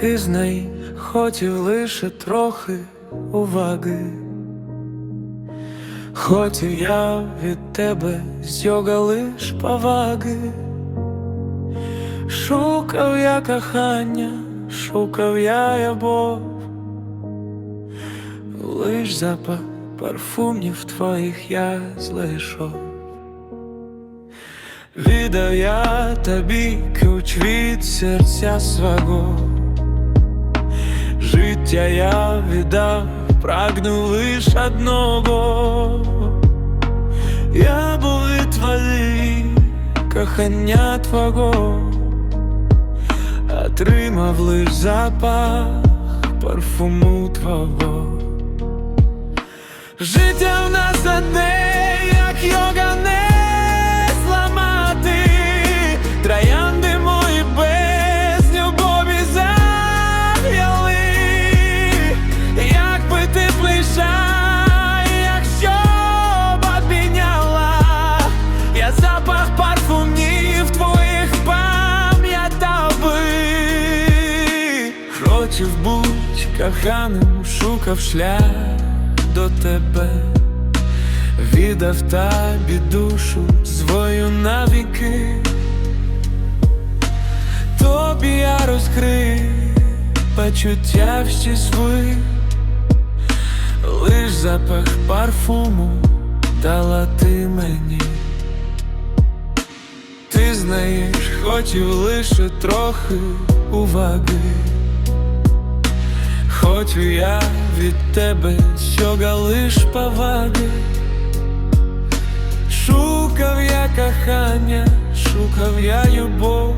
Ти знай, хотів лише трохи уваги. Хотів я від тебе з йога лиш поваги. Шукав я кохання, шукав я любов, лиш запах парфумів твоїх я знайшов. Віддав я тобі ключ від серця свого, життя я віддав, прагну лиш одного. Я був і твої кохання твого, отримав лиш запах парфуму твого. Життя в нас одне, Хотів бути коханим, шукав шлях до тебе, віддав тобі душу свою навіки, тобі я розкрив почуття всі свої, лиш запах парфуму дала ти мені. Ти знаєш, хотів лише трохи уваги. Хочу я від тебе що лиш поваги. Шукав я кохання, шукав я любов,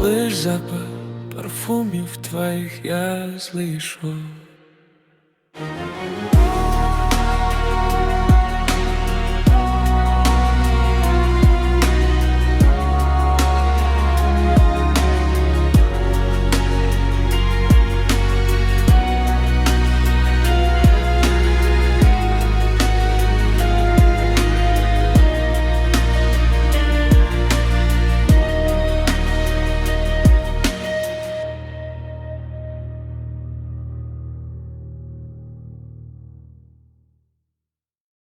лиш запах парфумів твоїх я злийшов.